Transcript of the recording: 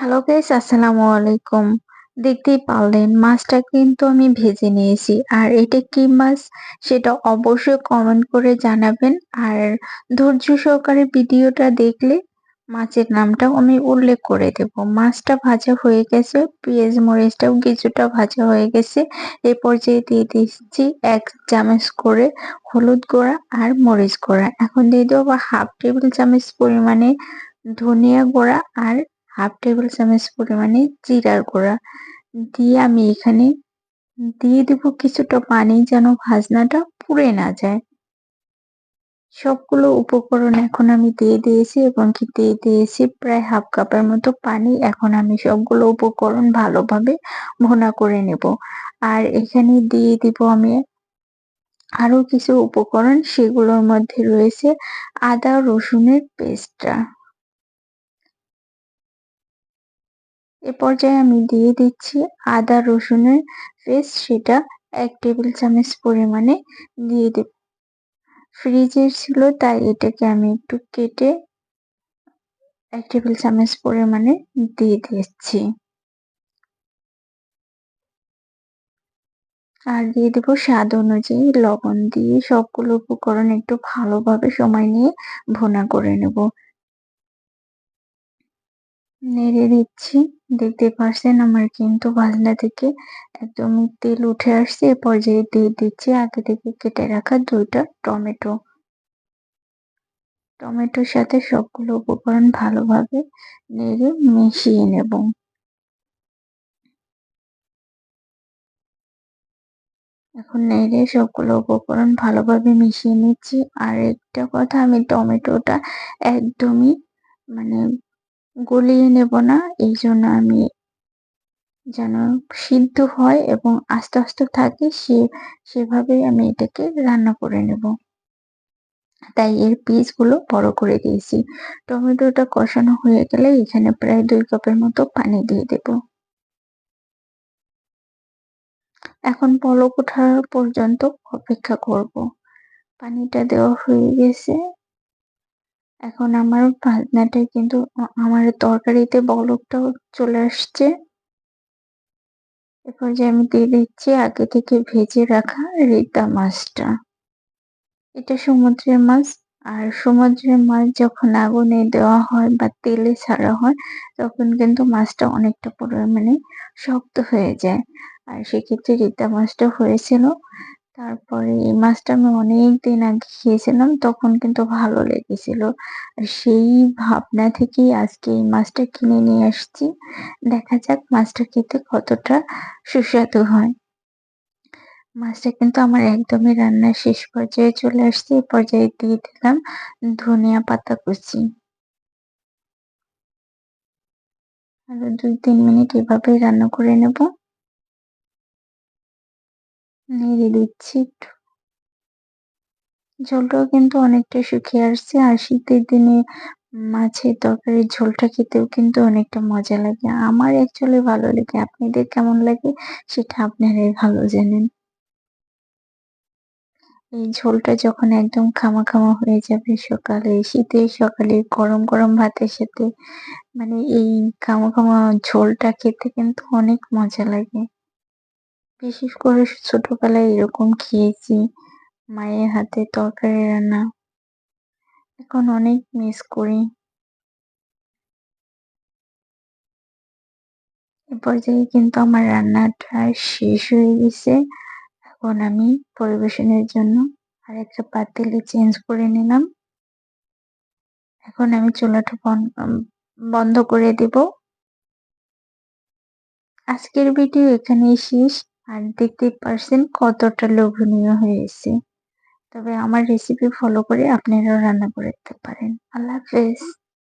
Hello guys আসসালামু আলাইকুম। দেখতেই পারলেন, মাছটা কিন্তু আমি ভেজে নিয়েছি। আর এটা কি মাছ সেটা অবশ্যই কমেন্ট করে জানাবেন। আর ধৈর্য সহকারে ভিডিওটা দেখলে মাছের নামটাও আমি উল্লেখ করে দেব। মাছটা ভাজা হয়ে গেছে, পেঁয়াজ মরিচটাও কিছুটা ভাজা হয়ে গেছে। এ পর্যায়ে দিয়ে দিচ্ছি এক চামচ করে হলুদ গুঁড়া আর মরিচ গুঁড়া। এখন দিয়ে দেবো হাফ টেবিল চামচ পরিমাণে ধনিয়া গুঁড়া আর হাফ টেবিল চামচ পরিমাণে জিরার গুঁড়া দিয়ে আমি এখানে দিয়ে দেব কিছুটা পানি যেন ভাজনাটা পুড়ে না যায়। সবগুলো উপকরণ এখন আমি দিয়ে দিয়েছি এবং কি দিয়ে দিয়েছি প্রায় হাফ কাপের মতো পানি। এখন আমি সবগুলো উপকরণ ভালোভাবে ভুনা করে নেব। আর এখানে দিয়ে দিব আমি আরও কিছু উপকরণ, সেগুলোর মধ্যে রয়েছে আদা রসুনের পেস্টটা। এ পর্যায়ে আমি দিয়ে দিচ্ছি আদা রসুনের পেস্ট সেটা এক টেবিল চামচ পরিমাণে দিয়ে দেব। ফ্রিজের ছিল তাই এটাকে আমি একটু কেটে এক টেবিল চামচ পরিমাণে দিয়ে দিচ্ছি আর দিয়ে দেবো স্বাদ অনুযায়ী লবণ দিয়ে সবগুলো উপকরণ একটু ভালোভাবে সময় নিয়ে ভুনা করে নেব। নেড়ে দিচ্ছি। দেখতে পাচ্ছেন আমার কিন্তু ভাজনা থেকে একদম তেল উঠে আসছে। এ পর্যায়ে দিয়ে দিচ্ছি আগে থেকে কেটে রাখা দুইটা টমেটো। টমেটোর সাথে সবগুলো উপকরণ ভালোভাবে নেড়ে মিশিয়ে নেব। এখন নেড়ে সবগুলো উপকরণ ভালোভাবে মিশিয়ে নিচ্ছি। আর একটা কথা, আমি টমেটোটা একদমই মানে গলিয়ে নেব না। এই জন্য আমি যেন সিদ্ধ হয় এবং আস্তে আস্তে থাকে, সে, সেভাবেই আমি এটাকে রান্না করে নেব। তাই এর পিসগুলো বড় করে দিয়েছি। টমেটোটা কষানো হয়ে গেলে এখানে প্রায় দুই কাপের মতো পানি দিয়ে দেব। এখন পলক ওঠা পর্যন্ত অপেক্ষা করব। পানিটা দেওয়া হয়ে গেছে। এখন আমার ভাজনাটাই কিন্তু আমার তরকারিতে বলকটাও চলে আসছে। এরপর যে আমি দিয়ে দিচ্ছি, আগে থেকে ভেজে রাখা রিতা মাছটা। এটা সমুদ্রের মাছ, আর সমুদ্রের মাছ যখন আগুনে দেওয়া হয় বা তেলে ছাড়া হয়, তখন কিন্তু মাছটা অনেকটা পরিমাণে শক্ত হয়ে যায়। আর সেক্ষেত্রে রিতা মাছটা হয়েছিল তারপরে এই মাছটা আমি অনেক দিন আগে খেয়েছিলাম, তখন কিন্তু ভালো লেগেছিল। আর সেই ভাবনা থেকেই আজকে এই মাছটা কিনে নিয়ে আসছি। দেখা যাক মাছটা খেতে কতটা সুস্বাদু হয়। মাছটা কিন্তু আমার একদমই রান্নার শেষ পর্যায়ে চলে আসছে এই পর্যায়ে দিয়ে দিলাম ধনিয়া পাতা কুচি। আরও দুই তিন মিনিট এভাবেই রান্না করে নেব। নেড়ে দিচ্ছি একটু। ঝোলটাও কিন্তু অনেকটা শুকিয়ে আসছে। আর শীতের দিনে মাছের তরকারির ঝোলটা খেতেও কিন্তু অনেকটা মজা লাগে। আমার অ্যাকচুয়ালি ভালো লাগে। আপনাদের কেমন লাগে সেটা আপনারাই ভালো জানেন। এই ঝোলটা যখন একদম খামা খামা হয়ে যাবে সকালে শীতের সকালে গরম গরম ভাতের সাথে মানে এই খামা খামা ঝোলটা খেতে কিন্তু অনেক মজা লাগে। বিশেষ করে ছোটবেলায় এরকম খেয়েছি, মায়ের হাতে তরকারি রান্না। এখন অনেক মিস করি। এ পর্যায়ে কিন্তু আমার রান্নাটা শেষ হয়ে গেছে। এখন আমি পরিবেশনের জন্য আরেকটা পাতিলে চেঞ্জ করে নিলাম। এখন আমি চুলাটা বন্ধ করে দেব। আজকের ভিডিও এখানেই শেষ। আর দেখতে পারছেন কতটা লোভনীয় হয়েছে। তবে আমার রেসিপি ফলো করে আপনারাও রান্না করতে পারেন। আল্লাহ হাফেজ।